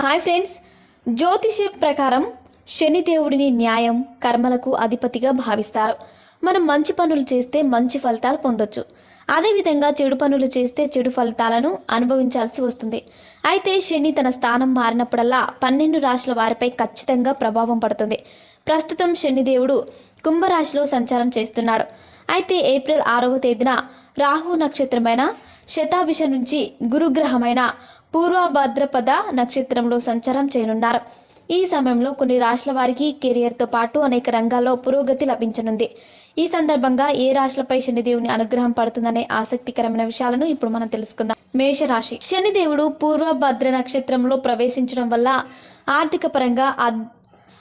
Hi friends. జ్యోతిష ప్రకారం శనిదేవుడిని న్యాయం కర్మలకు అధిపతిగా భావిస్తారు. మనం మంచి పనులు చేస్తే మంచి ఫలితాలు పొందొచ్చు. అదేవిధంగా చెడు పనులు చేస్తే చెడు ఫలితాలను అనుభవించాల్సి వస్తుంది. అయితే శని తన స్థానం మారినప్పుడల్లా పన్నెండు రాశుల వారిపై ఖచ్చితంగా ప్రభావం పడుతుంది. ప్రస్తుతం శనిదేవుడు కుంభరాశిలో సంచారం చేస్తున్నాడు. అయితే ఏప్రిల్ ఆరవ తేదీన రాహు నక్షత్రమైన శతాభిష నుంచి గురుగ్రహమైన పూర్వభద్రపద నక్షత్రంలో సంచారం చేయనున్నారు. ఈ సమయంలో కొన్ని రాష్ట్రాల వారికి కెరియర్తో పాటు అనేక రంగాల్లో పురోగతి లభించనుంది. ఈ సందర్భంగా ఏ రాశులపై శనిదేవుని అనుగ్రహం పడుతుందనే ఆసక్తికరమైన విషయాలను ఇప్పుడు మనం తెలుసుకుందాం. మేషరాశి. శనిదేవుడు పూర్వభద్ర నక్షత్రంలో ప్రవేశించడం వల్ల ఆర్థిక పరంగా అద్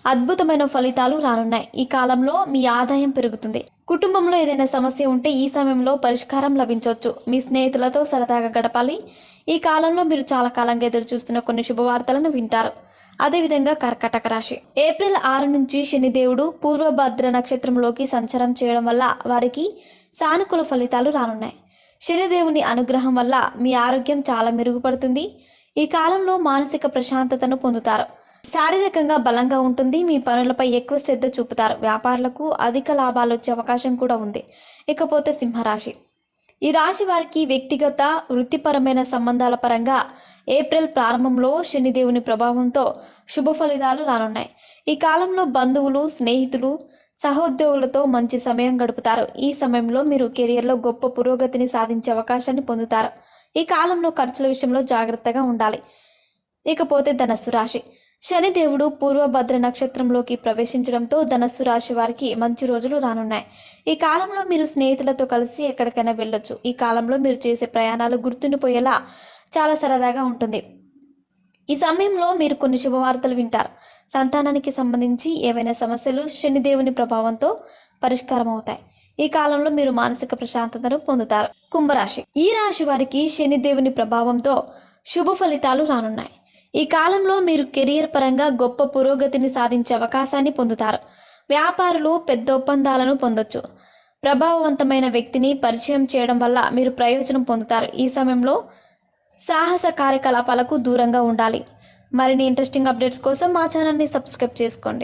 అద్భుతమైన ఫలితాలు రానున్నాయి. ఈ కాలంలో మీ ఆదాయం పెరుగుతుంది. కుటుంబంలో ఏదైనా సమస్య ఉంటే ఈ సమయంలో పరిష్కారం లభించవచ్చు. మీ స్నేహితులతో సరదాగా గడపాలి. ఈ కాలంలో మీరు చాలా కాలంగా ఎదురు చూస్తున్న కొన్ని శుభవార్తలను వింటారు. అదేవిధంగా కర్కటక రాశి. ఏప్రిల్ ఆరు నుంచి శనిదేవుడు పూర్వభద్ర నక్షత్రంలోకి సంచారం చేయడం వల్ల వారికి సానుకూల ఫలితాలు రానున్నాయి. శనిదేవుని అనుగ్రహం వల్ల మీ ఆరోగ్యం చాలా మెరుగుపడుతుంది. ఈ కాలంలో మానసిక ప్రశాంతతను పొందుతారు. శారీరకంగా బలంగా ఉంటుంది. మీ పనులపై ఎక్కువ శ్రద్ధ చూపుతారు. వ్యాపారులకు అధిక లాభాలు వచ్చే అవకాశం కూడా ఉంది. ఇకపోతే సింహరాశి. ఈ రాశి వారికి వ్యక్తిగత వృత్తిపరమైన సంబంధాల పరంగా ఏప్రిల్ ప్రారంభంలో శనిదేవుని ప్రభావంతో శుభ ఫలితాలు రానున్నాయి. ఈ కాలంలో బంధువులు స్నేహితులు సహోద్యోగులతో మంచి సమయం గడుపుతారు. ఈ సమయంలో మీరు కెరియర్లో గొప్ప పురోగతిని సాధించే అవకాశాన్ని పొందుతారు. ఈ కాలంలో ఖర్చుల విషయంలో జాగ్రత్తగా ఉండాలి. ఇకపోతే ధనస్సు రాశి. శనిదేవుడు పూర్వభద్ర నక్షత్రంలోకి ప్రవేశించడంతో ధనస్సు రాశి వారికి మంచి రోజులు రానున్నాయి. ఈ కాలంలో మీరు స్నేహితులతో కలిసి ఎక్కడికైనా వెళ్ళొచ్చు. ఈ కాలంలో మీరు చేసే ప్రయాణాలు గుర్తుండిపోయేలా చాలా సరదాగా ఉంటుంది. ఈ సమయంలో మీరు కొన్ని శుభవార్తలు వింటారు. సంతానానికి సంబంధించి ఏవైనా సమస్యలు శనిదేవుని ప్రభావంతో పరిష్కారం అవుతాయి ఈ కాలంలో మీరు మానసిక ప్రశాంతతను పొందుతారు. కుంభరాశి. ఈ రాశి వారికి శనిదేవుని ప్రభావంతో శుభ ఫలితాలు రానున్నాయి. ఈ కాలంలో మీరు కెరియర్ పరంగా గొప్ప పురోగతిని సాధించే అవకాశాన్ని పొందుతారు. వ్యాపారులు పెద్ద ఒప్పందాలను పొందొచ్చు. ప్రభావవంతమైన వ్యక్తిని పరిచయం చేయడం వల్ల మీరు ప్రయోజనం పొందుతారు. ఈ సమయంలో సాహస కార్యకలాపాలకు దూరంగా ఉండాలి. మరిన్ని ఇంట్రెస్టింగ్ అప్డేట్స్ కోసం మా ఛానల్ని సబ్స్క్రైబ్ చేసుకోండి.